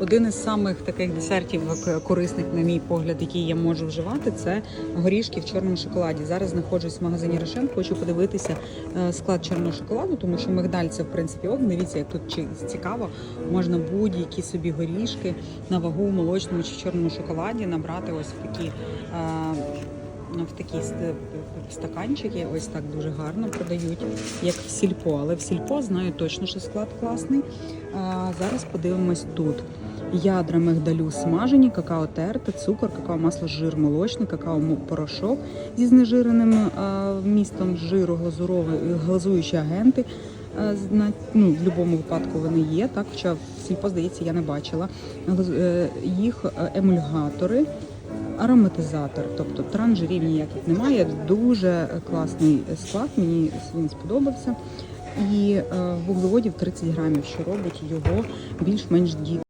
Один із самих таких десертів корисних, на мій погляд, який я можу вживати, це горішки в чорному шоколаді. Зараз знаходжусь в магазині Рошен, хочу подивитися е, склад чорного шоколаду, тому що мигдаль це в принципі ок. Дивіться, як тут цікаво. Можна будь-які собі горішки на вагу в молочному чи в чорному шоколаді набрати ось в такі. е, в такі ст- стаканчики, ось так дуже гарно продають, як в сільпо. Але в сільпо знаю точно, що склад класний. А, зараз подивимось тут. Ядра мигдалю смажені, какао терте, цукор, какао масло, жир молочний, какао порошок зі знежиреним а, вмістом жиру, глазуровий, глазуючі агенти. На- ну, в будь-якому випадку вони є. Так, хоча сільпо, здається, я не бачила. Е, Їх е, емульгатори, ароматизатор, тобто транжирів ніяких немає. Дуже класний склад, мені він сподобався. І е, вуглеводів 30 грамів, що робить його більш-менш ді-